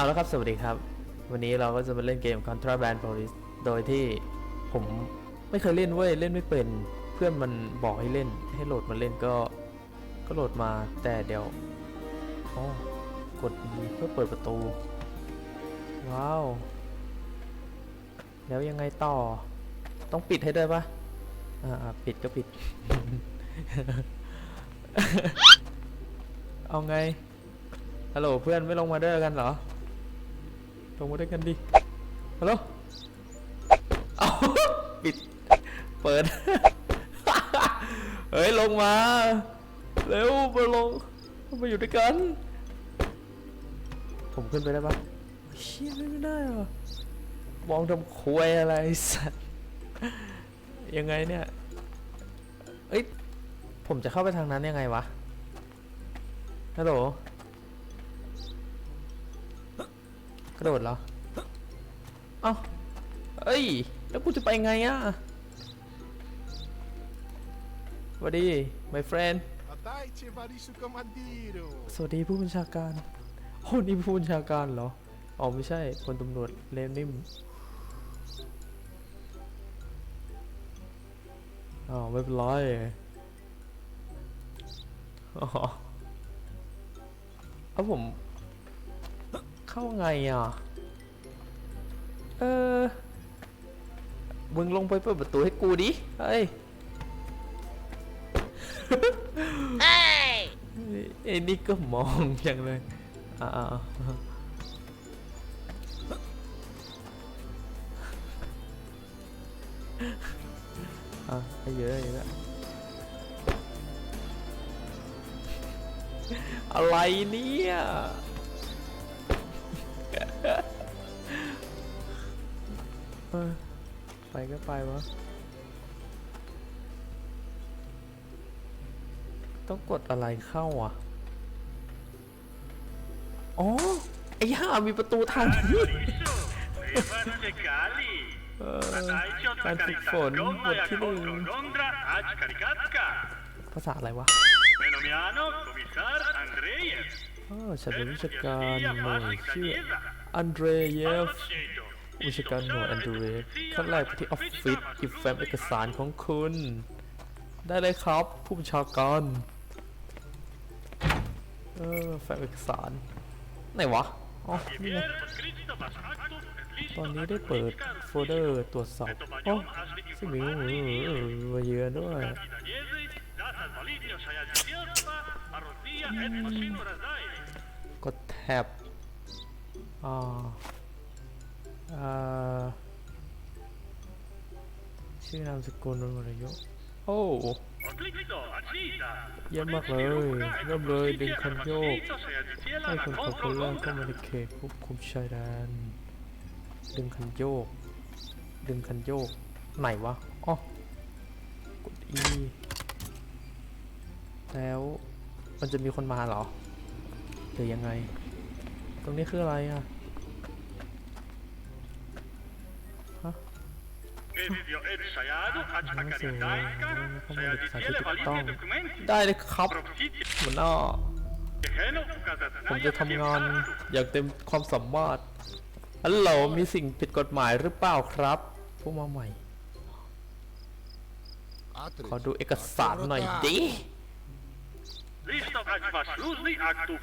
เอาละครับ สวัสดีครับ วันนี้เราก็จะมาเล่นเกม Contraband Police โดยที่ผมไม่เคยเล่นเว้ย เล่นไม่เป็น เพื่อนมันบอกให้เล่น ให้โหลดมาเล่นก็ ก็โหลดมา แต่เดี๋ยวอ๋อกดเพื่อเปิดประตู ว้าว แล้วยังไงต่อ ต้องปิดให้ด้วยปะอ่าอ่าปิดก็ปิด เอาไง ฮัลโหลเพื่อนไม่ลงมาด้วยกันเหรอ ลงมาด้วยกันดิฮัลโหลเอาปิด เปิด เฮ้ย ลงมา เร็วมาลง มาอยู่ด้วยกัน ผมขึ้นไปได้ปะเชี่ยไม่ได้หรอมองทำควยอะไรสัตว์ยังไงเนี่ย เอ้ย ผมจะเข้าไปทางนั้นยังไงวะ ฮัลโหล กระโดดเหรอ เอ้าเอ้ย แล้วกูจะไปไงอะสวัสดี my friend Dajcie Warisu Komandiru! สวัสดีผู้บัญชาการโอ้นี่ผู้บัญชาการเหรอ อ๋อไม่ใช่คนตำรวจเลมนิ่ม อ๋อไม่เป็นไรอ๋อเอาผม เข้าไงอะ เออ มึงลงไปเปิดประตูให้กูดิ เฮ้ยไอ้นี่ก็มองอย่างเลย อ่าอ่าอ่าอะไอ้เยอะอีกแล้วอะไรเนี่ยเออ ไปก็ไปวะ ต้องกดอะไรเข้าอะ อ๋อ ไอ้ห่ามีประตูทางนี้ Rimaste cali. เออ Dajcie การฝึกฝน odkarikata บท gonna ที่หนึ่ง jako Londra ać karikatka. ภาษาอะไรวะ Fenomiano komisar Andrejew. อ๋อฉันเป็นวิชาการหน่วยชื่อ อันเดรเยฟวิชาการหน่วยอันเดรเยฟขั้นแรกไปที่ออฟฟิศหยิบแฟ้มเอกสารของคุณ ได้เลยครับ ผู้บัญชาการเออแฟ้มเอกสาร ไหนวะ อ๋อ นี่ไงตอนนี้ได้เปิดโฟลเดอร์ตรวจสอบโอ้ซึ่งมีมาเยือนด้วยกดแท็บ ออ่าชื่อนามสกุลวันหมดอายุโอ้ Odklikto, acita. เยี่ยมมากเลยเริ่มเลยดึงคันโยกให้คนขับคนแรกเข้ามาในเขตควบคุมชายแดนดึงคันโยก ดึงคันโยก ไหนวะอ๋อกด E แล้วมันจะมีคนมาเหรอหรือยังไง รงนี้คืออะไรอะ Edivio et sajadu, ać หนังสือ akarytajka, เข้ามาเด็กสารที่ sajadziciele ถูกต้อง validnie dokumenty. ได้เลยครับ Propcicie หัวหน้า Jeheno ukazać ผมจะทำงานอย่างเต็มความสามารถฮัลโหลมีสิ่งผิดกฎหมายหรือเปล่าครับผู้มาใหม่ ขอดูเอกสารหน่อยดิ Listov ać wasz luzny aktów.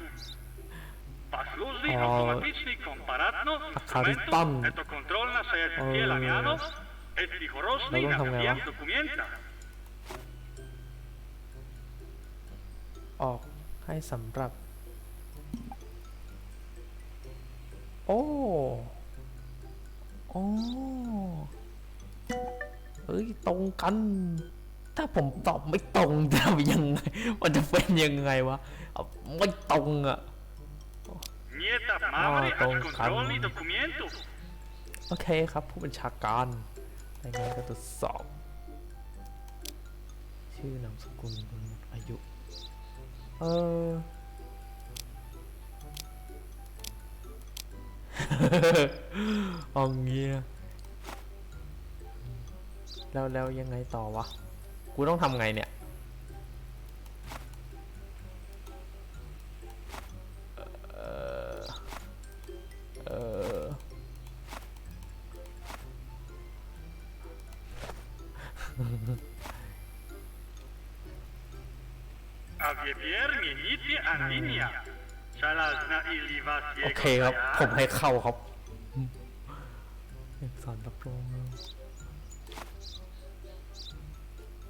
Wasz luzny O. automatyczny komparatno, Akarytan. dokumentu, eto kontrolna sajadziciela O. miano, et lichorosny Dobra, na tam wiem miała. dokumenta. ออกให้สำหรับ โอ้โอ้เอ้ย ตรงกัน ถ้าผมตอบไม่ตรงจะทำยังไง มันจะเป็นยังไงวะเอาไม่ตรงอะ Nie ta mamry, a kontrolni dokumentów. โอเคครับ ผู้บัญชาการรายงานการตรวจสอบ ชื่อนามสกุลวันหมดอายุ เออ เอาเงี้ยแล้วแล้วยังไงต่อวะ กูต้องทำไงเนี่ย โอ jego เคครับ ผม zaja? ให้เข้าครับเอกสารรับรอง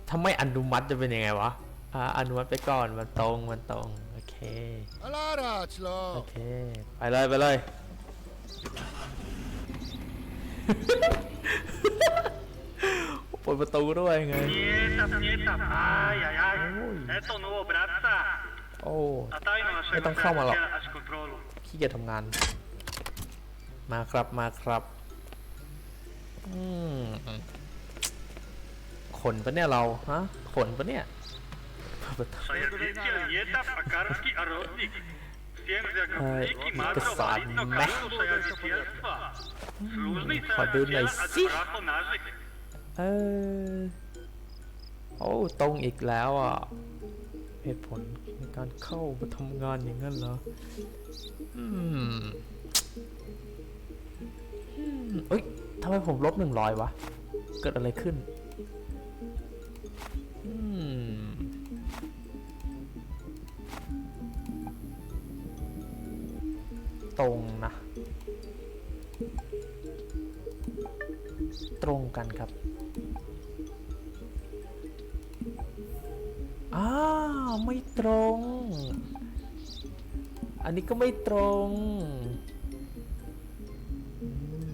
ถ้าไม่อนุมัติจะเป็นยังไงวะอ่าอนุมัติไปก่อนมันตรงมันตรง โอเค Allora, ce โอ l'ho. เค ไปเลย ไปเลยเปิดประตูด้วยไง Nieta, nieta. Aj, aj, aj. Oj. Eto nowo, bratca. โอ้ A tajno Nie naszego tam chama, lo. przyjaciela aż kontrolu. ขี้เกียจทำงาน มาครับมาครับอืมขนปะเนี่ยเราฮะขนปะเนี่ย Przejaździeciel Nieta, Pakarski, a Rodnik. Stwierdza Ej, Gopniki, to Marco, sam Walitno, mech. Karlu, przejaździecielstwa. Służny Ładunek przejaździela, a si. bracho nażyk. เออ โอ้ตรงอีกแล้วอะ เหตุผลในการเข้ามาทำงานอย่างนั้นเหรอ อืมอืมเอ้ยทำไมผมลบหนึ่งร้อยวะ เกิดอะไรขึ้น ก็ไม่ตรงอืม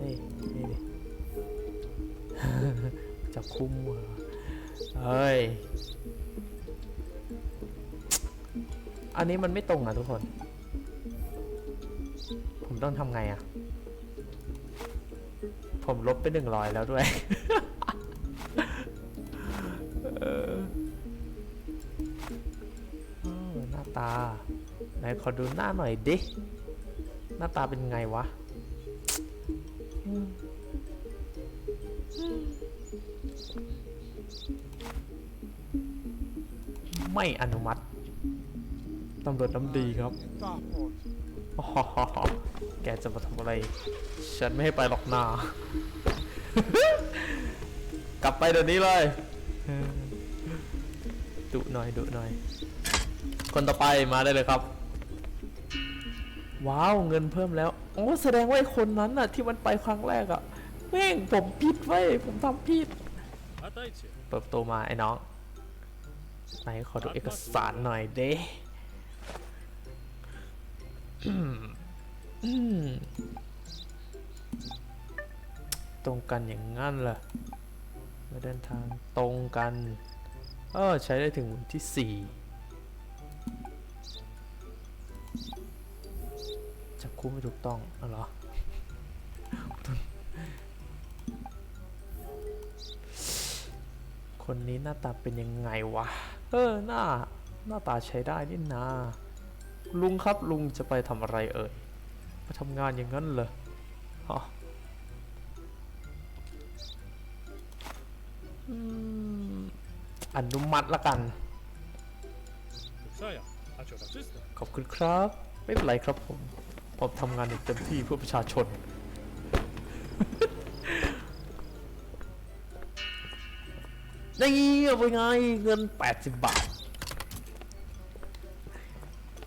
นี่นี่จะคุ้มเหรอเฮ้ย อันนี้มันไม่ตรงอะทุกคน ผมต้องทำไงอะ ผมลบไปหนึ่งร้อยแล้วด้วย ขอดูหน้าหน่อยดิ หน้าตาเป็นไงวะอืมอืมไม่อนุมัติ ตำรวจน้ำดีครับ Tappo. อ๋อแกจะมาทำอะไร ฉันไม่ให้ไปหรอกนา กลับไปเดี๋ยวนี้เลยเออดุหน่อยดุหน่อย คนต่อไปมาได้เลยครับ ว้าวเงินเพิ่มแล้วโอ้แสดงว่าไอคนนั้นน่ะ ที่มันไปครั้งแรกอะแม่งผมผิดไว้ยผมทำผิด เปิดปรตมาไอ้น้องไหนขอดูเอกสารหน่อยเด้ตรงกันอย่างงั้นเหรอมาเดินทางตรงกัน เออใช้ได้ถึงวันที่สี่ กูไม่ถูกต้องอ๋อเหรอคนนี้หน้าตาเป็นยังไงวะ เออหน้า หน้าตาใช้ได้นี่นา ลุงครับลุงจะไปทำอะไรเอ่ยมาทำงานอย่างนั้นเหรอฮะอนุมัติละกัน ขอบคุณครับ ไม่เป็นไรครับผม ผมทำงานอย่างเต็มที่เพื่อประชาชน นี่เอาไปไงเงิน 80 บาท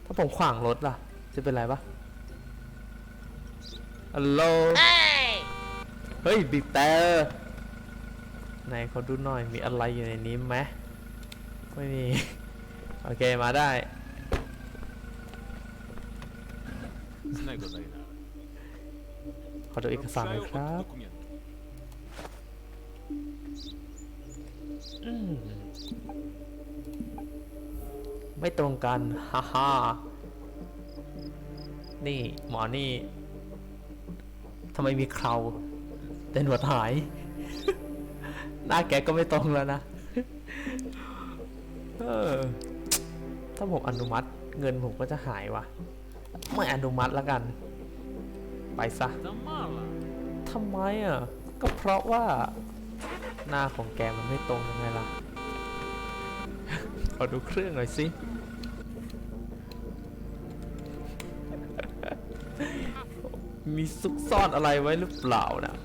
ถ้าผมขวางรถล่ะ จะเป็นไรปะฮัลโหล เฮ้ยบีบแต่ไหนขอดูหน่อยมีอะไรอยู่ในนี้ไหมไม่มี โอเคมาได้ ขอดูเอกสารหน่อยครับมไม่ตรงกันฮ่าฮ่านี่ หมอนี่ทำไมมีคราวแต่หนวดหาย หน้าแกก็ไม่ตรงแล้วนะ เออ ถ้าผมอนุมัติเงินผมก็จะหายว่ะ ไม่อนุมัติแล้วกัน ไปซะทำไมอะ ก็เพราะว่า หน้าของแกมันไม่ตรงยังไงล่ะ ขอดูเครื่องหน่อยสิ มีซุกซ่อนอะไรไว้หรือเปล่านะ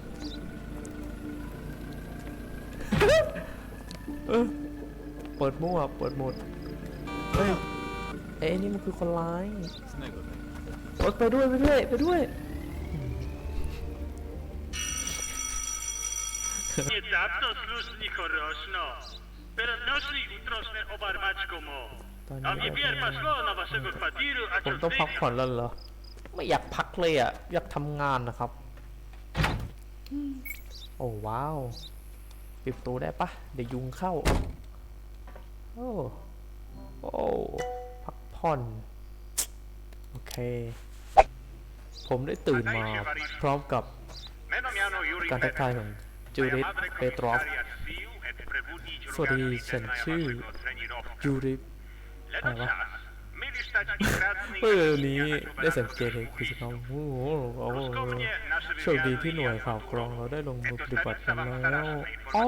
เปิดมั่วเปิดหมด เฮ้ย เอ้นี่มันคือคนร้าย ไปด้วยไปด้วยไปด้วย Niedawno słusznie chorośno. Teraz nośli utrośne obarmaczko mo. ผมต้องพักผ่อนแล้วเหรอ ไม่อยากพักเลยอะ อยากทำงานนะครับ โอ้ว้าว ปิดประตูได้ปะเดี๋ยวยุงเข้า โอ้ โอ้ พักผ่อน โอเค ผมได้ตื่นมาพร้อมกับการทักทายของจูริตเปโตรฟสวัสดีฉันชื่อจูริตอะไรวะเมื่อนี้ได้สังเกตเห็นกิจกรรมโอ้โหโอ้โหโชคดีที่หน่วยข่าวกรองเราได้ลงมือปฏิบัติกันแล้วโอ้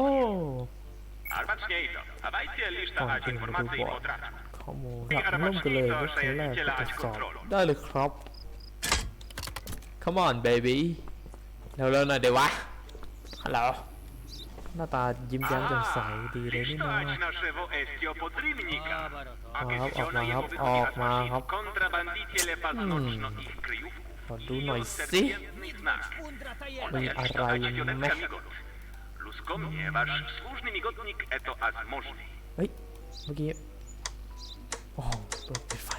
ก่อนอื่นมาดูบอร์ดข้อมูลหลักเริ่มกันเลยว่าครแรกก็ตรวจสอบได้เลยครับ Come on baby เร็วๆหน่อยเดี๋ยววะฮัลโหลหน้าตายิ้มแย้มแจ่มใสดีเลยนี่นะครับออกมาครับขอดูหน่อยสิมีอะไรไหม Luskomnie, wasz służny migotnik eto azmożny. เฮ้ยเมื่อกี้โอ้โหเปิดปิดไฟ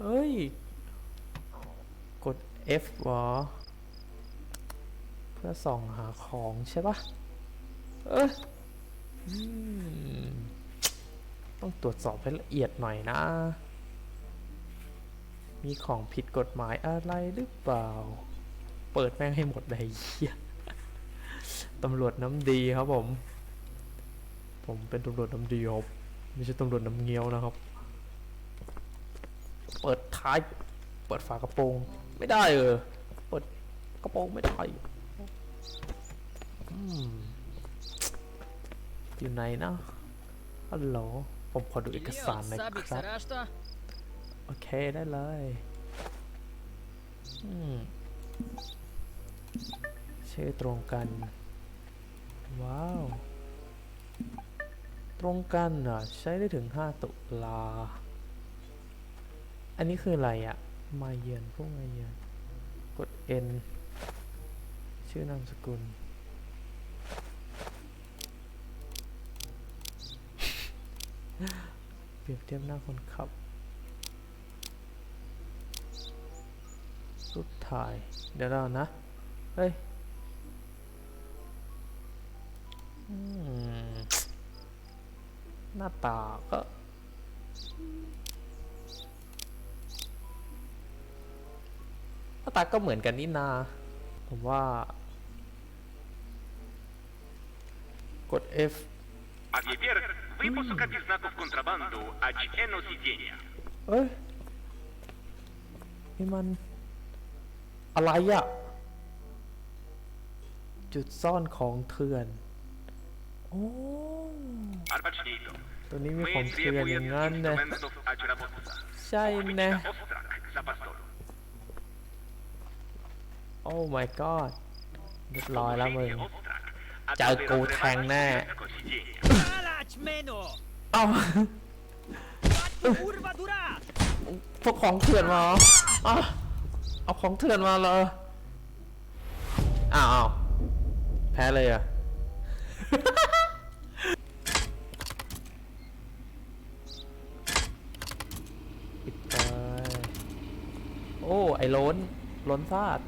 เฮ้ยกด F เหรอเพื่อส่องหาของใช่ปะเออต้องตรวจสอบให้ละเอียดหน่อยนะ มีของผิดกฎหมายอะไรหรือเปล่า เปิดแม่งให้หมดเลยเียตำรวจน้ำดีครับผม ผมเป็นตำรวจน้ำดีครับไม่ใช่ตำรวจน้ำเงี้ยวนะครับ เปิดท้าย เปิดฝากระโปรง ไม่ได้เออเปิดกระโปรงไม่ได้อืมอยู่ไหนนะฮัลโหลผมขอดูเอกสารหน่อยครับ โอเคได้เลยอืมชื่อตรงกัน ว้าว ตรงกันเหรอใช้ได้ถึง 5 ตุลา อันนี้คืออะไรอะ มาเยือนพวกมาเยือนกด N ชื่อนามสกุล เปรียบเทียบหน้าคนขับ รูปถ่าย เดี๋ยวเรานะ เฮ้ยหน้าตาก็าตาก็เหมือนกันนี่นา ผมว่า กด F A wiewier, wy posłuchacie znaków kontrabandu, a eno siedzenia. เอ้ยนี่มัน อะไรอะจุดซ่อนของเถื่อน โอ้ Arbacznie to. ตัวนี้มี My ของเถื่อนอย่าง zjebujemy นั้นนะ instrumentów Aczrabotca. ใช่แนะ Ostrak za pastolu. โอ้ my god เรียบร้อยแล้วมึง Ogłoszenie ostrak, a Ciao, to go wyrozumienie tęgnę. tylko siedzenia. Palać meno! เอ้า Kurwa dura! พวกของเถื่อนมาเหรออ้าวเอาของเถื่อนมาเหรออ้าวอ้าวแพ้เลยเหรอะปิดไปโอ้ ไอ้ล้นล้นซาด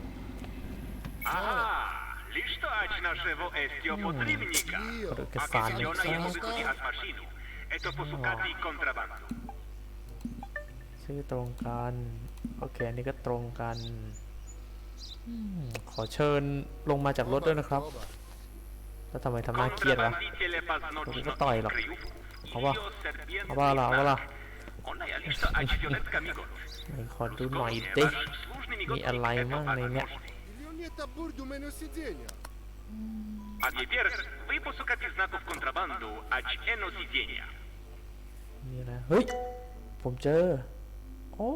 Aha, lisz to ać naszego estio potrybnika. Kurde, A fajne, kiedy ona co? jest wychodzi z maszynu, eto posłuchati kontrabandu. ชื่อตรงกัน โอเค อันนี้ก็ตรงกันอืมขอเชิญลงมาจากรถด้วยนะครับ แล้วทำไมทำหน้าเครียดวะ Kontrabandiciele paznokci to to kryjówków i Ała. Dio serpiente Ała, ała, ała. Ona ja lisz to ać violetka migot. ไหนขอดูหน่อย Zgodnie, ดิ wasz służny มี migotnik อะไร eto มั่งในเนี้ย azmożny. Milioneta burdu menu siedzenia. A wiewier, wy posłuchacie znaków kontrabandu, ać eno siedzenia. มีอะไร เฮ้ย ผมเจอ โอ้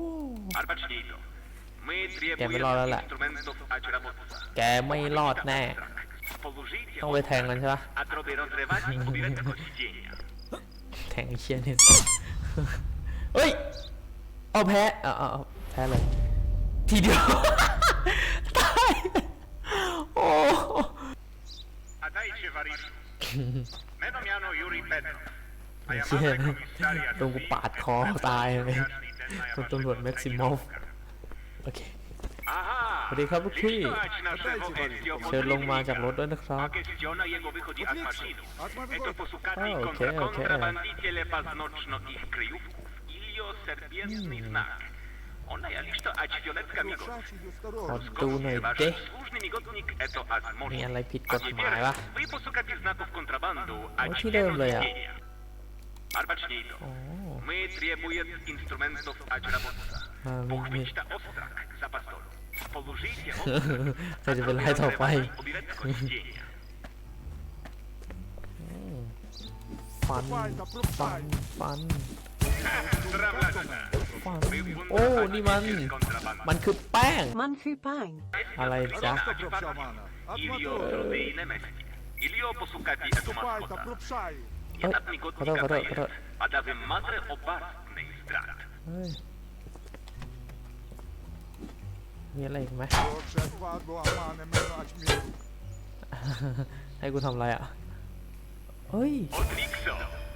Arbacznie to. Мы Я бы ладно, требуем ладно. инструментов Ачработса. แกไม่รอดแน่ Положите ต้องไปแทงมันใช่ปะ а дроби розривать уберете сиденья. แทงไอ้เชียเนี่ย เฮ้ย เอาแพ้เอาเอาเอาแพ้เลย ทีเดียว ไอ้เชี่ยโดนกูปาดคอตายเลยคนตำรวจแม็กซิมอฟโอเคสวัสดีครับลูกพี่เชิญลงมาจากรถด้วยนะครับโอเคโอเค Ona ja listo ać fioletka ลูก migo. ชายที่อยู่ตลอ ขอ ด ดูหน่อย Ваш ดิ служный миготник это มี возможно. อะไรผิดก А ฎหมาย теперь ปะ вы посукати знаков контрабанду, а Вот теперь идем, бля. разъяснение. Арбачнейто. อ๋อ Мы требуем инструментов отработка. А, ми- ми- Похвичта острак за постол. Положите острак. ใครจะเป็นไล่ต่อไป Уберете сиденья. ฟัน ฟัน ฟัน Здравствуйте. ฟัน Вы โอ้ นี่มัน бунтовщик контрабанды. มันคือแป้ง Man Fupang. อะไรจ๊ะ Просто пропшамана. Ильё Отмотай. труды и наместник. Ильё посукати эту Ступай та маскота. пропшай. Я Ой, так не хода, хода, хода. А да вы мадре обарный страт. เฮ้ย มีอะไรอีกไหม Отже, квадло амане мене ачмір. ให้กูทำอะไรอ่ะ เฮ้ย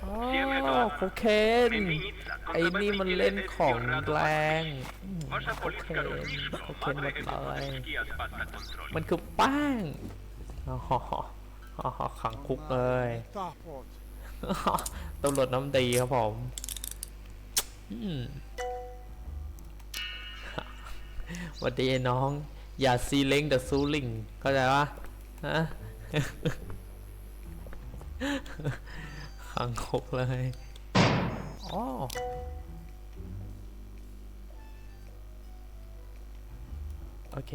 โอ้โคเคนไอ้นี่มันเล่นของแรงโคเคนโคเคนหมดเลยมันคือป้างขังคุกเลยตำรวจน้ำดีครับผมวัสดีน้อง อย่าซีเล้งแต่ซูลิงเข้าใจปะฮะ ขังคุกเลยอ๋อโอเค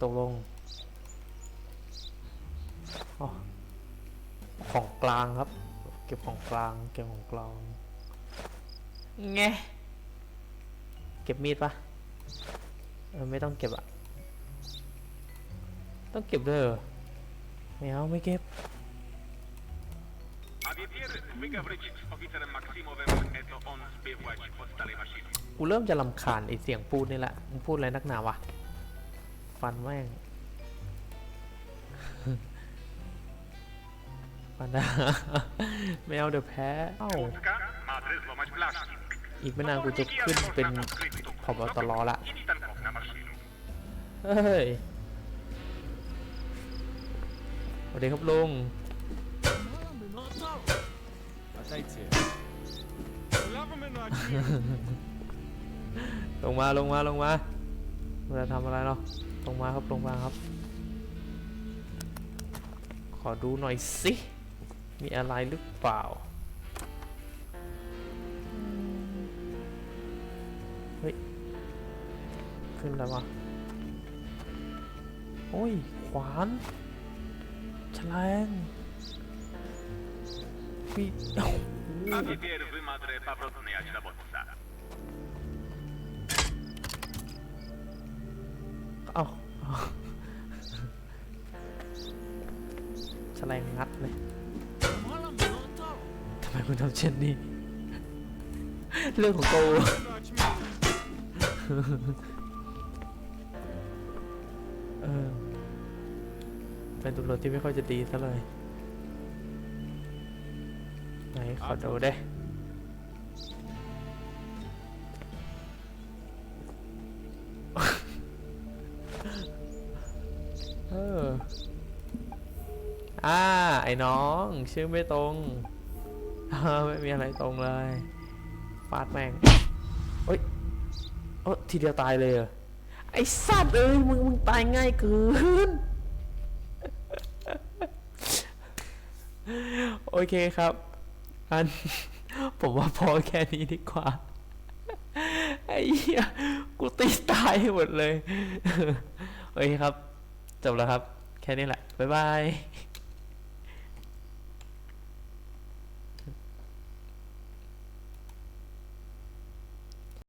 ตกลงอ๋อของกลางครับ เก็บของกลาง เก็บของกลางไงเก็บมีดปะเออไม่ต้องเก็บอะต้องเก็บด้วยเหรอไม่เอาไม่เก็บ А Mega Bridge oficerem Maksimowem, to on zbył łaci pod starej maszyny. กูเริ่มจะลำคาญไอเสียงพูดนี่แหละมึงพูดอะไรนักหนาวะ ฟันแม่ง ฟันดา ไม่เอาเดี๋ยวแพ้เอ้า Łódka ma dres złamać blaszki. อีกไม่นานกูจะขึ้นเป็นผบตรละ Inni tankowna maszyny. เฮ้ย สวัสดีครับลุง ลงมาลงมาลงมาเราจะทำอะไรเนาะลงมาครับลงมาครับ ขอดูหน่อยสิ มีอะไรหรือเปล่า เฮ้ย ขึ้นแล้ววะโอ้ย ขวานแฉลง Fi... เอาแสลด์งัดเลยทำไมคุณทำเช่นนี้ เรื่องของโกูเออเป็นตำรวจที่ไม่ค่อยจะดีซะเลย ขอดูได้เอออ่าไอ้น้อง ชื่อไม่ตรงไม่มีอะไรตรงเลยฟาดแม่งเฮ้ยเออทีเดียวตายเลยเหรอไอ้สัตว์เอ้ยมึงมึงตายง่ายเกินโอเคครับ อัน ผมว่าพอแค่นี้ดีกว่า ไอ้เหี้ย กูตีตายหมดเลย เฮ้ยครับ จบแล้วครับ แค่นี้แหละ บ๊ายบาย